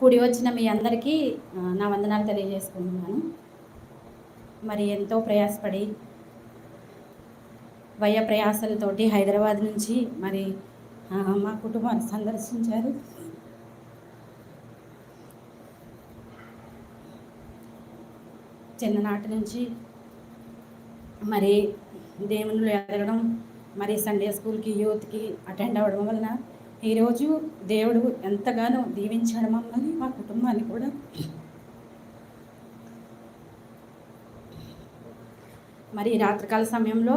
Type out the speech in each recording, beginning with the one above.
కూడి వచ్చిన మీ అందరికీ నా వందనాలు తెలియజేసుకుంటున్నాను. మరి ఎంతో ప్రయాసపడి వయ ప్రయాసలతోటి హైదరాబాద్ నుంచి మరి మా కుటుంబాన్ని సందర్శించారు. చిన్ననాటి నుంచి మరి దేవుళ్ళు ఎదగడం మరి సండే స్కూల్కి యూత్కి అటెండ్ అవ్వడం వలన ఈరోజు దేవుడు ఎంతగానో దీవించాడు మమ్మల్ని మా కుటుంబాన్ని కూడా. మరి రాత్రికాల సమయంలో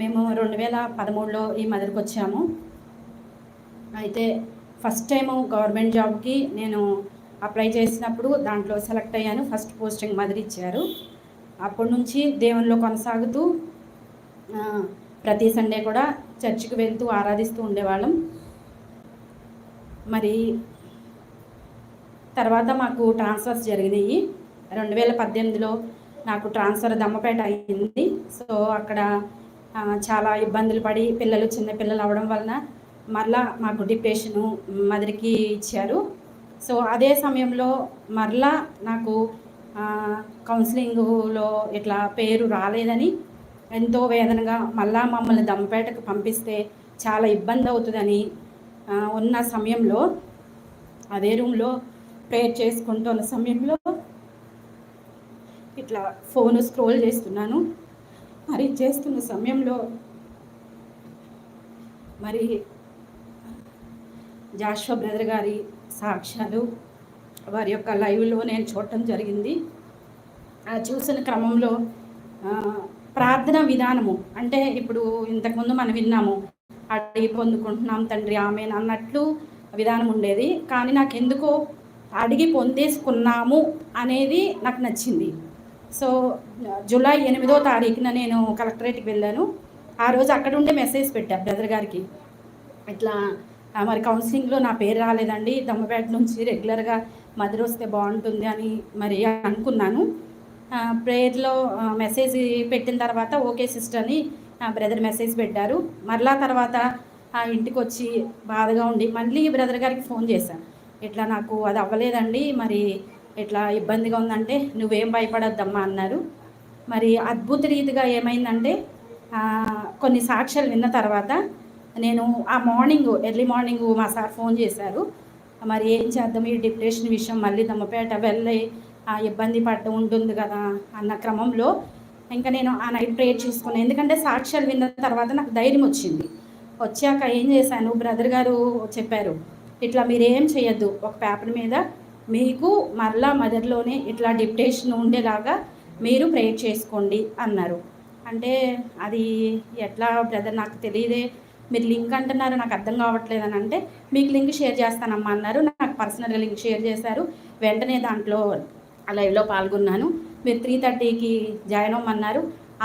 మేము రెండు వేల పదమూడులో ఈ మదర్కి వచ్చాము. అయితే ఫస్ట్ టైం గవర్నమెంట్ జాబ్కి నేను అప్లై చేసినప్పుడు దాంట్లో సెలెక్ట్ అయ్యాను ఫస్ట్ పోస్టింగ్ మదర్ ఇచ్చారు. అప్పటి నుంచి దేవునిలో కొనసాగుతూ ప్రతి సండే కూడా చర్చికి వెళ్తూ ఆరాధిస్తూ ఉండేవాళ్ళం. మరి తర్వాత మాకు ట్రాన్స్ఫర్స్ జరిగినాయి. రెండు వేల పద్దెనిమిదిలో నాకు ట్రాన్స్ఫర్ దమ్మపేట అయింది. సో అక్కడ చాలా ఇబ్బందులు పడి పిల్లలు చిన్న పిల్లలు అవడం వలన మరలా మాకు డిప్రెషను మదరికి ఇచ్చారు. సో అదే సమయంలో మరలా నాకు కౌన్సిలింగ్లో ఇట్లా పేరు రాలేదని ఎంతో వేదనగా మళ్ళా మమ్మల్ని దమ్మపేటకు పంపిస్తే చాలా ఇబ్బంది అవుతుందని ఉన్న సమయంలో అదే రూమ్లో ప్రేయర్ చేసుకుంటున్న సమయంలో ఇట్లా ఫోన్ స్క్రోల్ చేస్తున్నాను. మరి చేస్తున్న సమయంలో మరి జాషువా బ్రదర్ గారి సాక్ష్యాలు వారి యొక్క లైవ్లో నేను చూడటం జరిగింది. ఆ చూసిన క్రమంలో ప్రార్థన విధానము. అంటే ఇప్పుడు ఇంతకుముందు మనం విన్నాము అడిగి పొందుకుంటున్నాం తండ్రి ఆమె అన్నట్లు విధానం ఉండేది. కానీ నాకు ఎందుకో అడిగి పొందేసుకున్నాము అనేది నాకు నచ్చింది. సో జూలై ఎనిమిదో తారీఖున నేను కలెక్టరేట్కి వెళ్ళాను. ఆ రోజు అక్కడ ఉండే మెసేజ్ పెట్టా బ్రదర్ గారికి. ఇట్లా మరి కౌన్సిలింగ్లో నా పేరు రాలేదండి దమ్మపేట నుంచి రెగ్యులర్గా మదర్ వస్తే బాగుంటుంది అని మరి అనుకున్నాను. ప్రేయర్లో మెసేజ్ పెట్టిన తర్వాత ఓకే సిస్టర్ అని బ్రదర్ మెసేజ్ పెట్టారు. మరలా తర్వాత ఆ, ఇంటికి వచ్చి బాధగా ఉండి మళ్ళీ బ్రదర్ గారికి ఫోన్ చేశాను ఇట్లా నాకు అది అవ్వలేదండి మరి ఇట్లా ఇబ్బందిగా ఉందంటే నువ్వేం భయపడొద్దమ్మా అన్నారు. మరి అద్భుత రీతిగా ఏమైందంటే కొన్ని సాక్ష్యాలు విన్న తర్వాత నేను ఆ మార్నింగ్ ఎర్లీ మార్నింగ్ మా సార్ ఫోన్ చేశారు. మరి ఏం చేద్దాం ఈ డిప్రెషన్ విషయం మళ్ళీ దమ్మపేట వెళ్ళి ఇబ్బంది పడ్డ ఉంటుంది కదా అన్న క్రమంలో ఇంకా నేను ఆ నైట్ ప్రేయర్ చూసుకున్నాను ఎందుకంటే సాక్ష్యాలు విన్న తర్వాత నాకు ధైర్యం వచ్చింది. వచ్చాక ఏం చేశాను? బ్రదర్ గారు చెప్పారు ఇట్లా మీరేం చేయొద్దు. ఒక పేపర్ మీద మీకు మరలా మదర్లోనే ఇట్లా డిప్టేషన్ ఉండేలాగా మీరు ప్రేయర్ చేసుకోండి అన్నారు. అంటే అది ఎట్లా బ్రదర్ నాకు తెలియదే. మీరు లింక్ అంటున్నారు నాకు అర్థం కావట్లేదు అని అంటే మీకు లింక్ షేర్ చేస్తానమ్మా అన్నారు. నాకు పర్సనల్గా లింక్ షేర్ చేశారు. వెంటనే దాంట్లో లైవ్లో పాల్గొన్నాను. మీరు త్రీ థర్టీకి జాయిన్ అవ్వమన్నారు.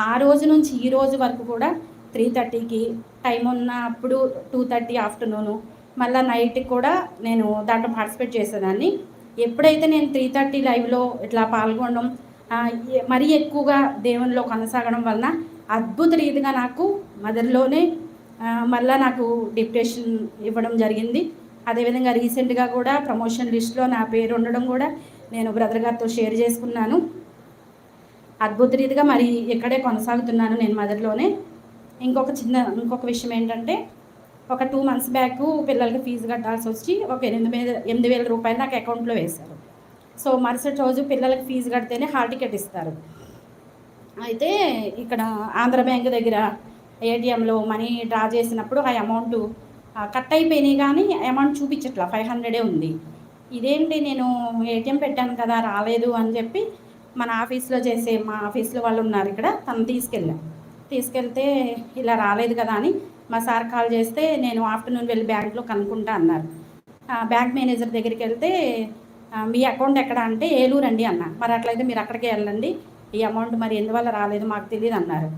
ఆ రోజు నుంచి ఈ రోజు వరకు కూడా త్రీ థర్టీకి టైం ఉన్నప్పుడు టూ థర్టీ ఆఫ్టర్నూను మళ్ళీ నైట్కి కూడా నేను దాంట్లో పార్టిసిపేట్ చేసేదాన్ని. ఎప్పుడైతే నేను త్రీ థర్టీ లైవ్లో ఇట్లా పాల్గొనడం మరీ ఎక్కువగా దేవునిలో కొనసాగడం వలన అద్భుత రీతిగా నాకు మదర్లోనే మళ్ళీ నాకు డిప్రెషన్ ఇవ్వడం జరిగింది. అదేవిధంగా రీసెంట్గా కూడా ప్రమోషన్ లిస్ట్లో నా పేరు ఉండడం కూడా నేను బ్రదర్ గారితో షేర్ చేసుకున్నాను. అద్భుత రీతిగా మరి ఇక్కడే కొనసాగుతున్నాను నేను మదర్లోనే ఇంకొక చిన్న ఇంకొక విషయం ఏంటంటే ఒక టూ మంత్స్ బ్యాక్ పిల్లలకి ఫీజు కట్టాల్సి వచ్చి ఒక ఎనిమిది వేల ఎనిమిది వేల రూపాయలు నాకు అకౌంట్లో వేశారు. సో మరుసటి రోజు పిల్లలకి ఫీజు కడితేనే హాల్ టికెట్ ఇస్తారు. అయితే ఇక్కడ ఆంధ్ర బ్యాంక్ దగ్గర ఏటీఎంలో మనీ డ్రా చేసినప్పుడు ఆ అమౌంట్ కట్ అయిపోయినాయి కానీ అమౌంట్ చూపించట్లా ఫైవ్ హండ్రెడే ఉంది. ఇదేంటి నేను ఏటీఎం పెట్టాను కదా రాలేదు అని చెప్పి మన ఆఫీస్లో చేసే మా ఆఫీస్లో వాళ్ళు ఉన్నారు ఇక్కడ తను తీసుకెళ్ళా. తీసుకెళ్తే ఇలా రాలేదు కదా అని మా సార్ కాల్ చేస్తే నేను ఆఫ్టర్నూన్ వెళ్ళి బ్యాంక్లో కనుక్కుంటా అన్నారు. బ్యాంక్ మేనేజర్ దగ్గరికి వెళ్తే మీ అకౌంట్ ఎక్కడ అంటే ఏలూరు అండి అన్న. మరి అట్లయితే మీరు అక్కడికి వెళ్ళండి ఈ అమౌంట్ మరి ఎందువల్ల రాలేదు మాకు తెలియదు అన్నారు.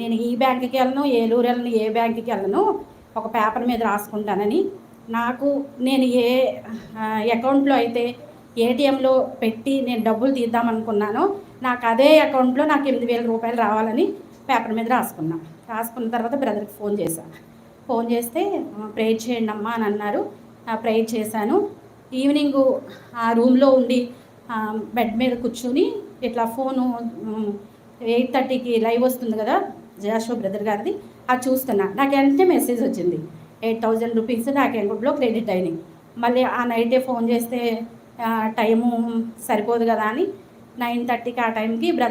నేను ఈ బ్యాంక్కి వెళ్ళను ఏలూరు వెళ్ళను ఏ బ్యాంక్కి వెళ్ళను ఒక పేపర్ మీద రాసుకుంటానని నాకు నేను ఏ అకౌంట్లో అయితే ఏటీఎంలో పెట్టి నేను డబ్బులు తీద్దామనుకున్నానో నాకు అదే అకౌంట్లో నాకు ఎనిమిది వేల రూపాయలు రావాలని పేపర్ మీద రాసుకున్నా. రాసుకున్న తర్వాత బ్రదర్కి ఫోన్ చేశాను ఫోన్ చేస్తే ప్రేర్ చేయండి అమ్మా అని అన్నారు. ప్రేయర్ చేశాను. ఈవినింగ్ ఆ రూమ్లో ఉండి బెడ్ మీద కూర్చుని ఇట్లా ఫోను ఎయిట్ థర్టీకి లైవ్ వస్తుంది కదా జాషో బ్రదర్ గారిది అది చూస్తున్నా. నాకు వెంటనే మెసేజ్ వచ్చింది. ఎయిట్ థౌజండ్ రూపీస్ నా అకౌంట్లో క్రెడిట్ అయినాయి. మళ్ళీ ఆ నైటే ఫోన్ చేస్తే టైము సరిపోదు కదా అని నైన్ థర్టీకి ఆ టైంకి బ్రదర్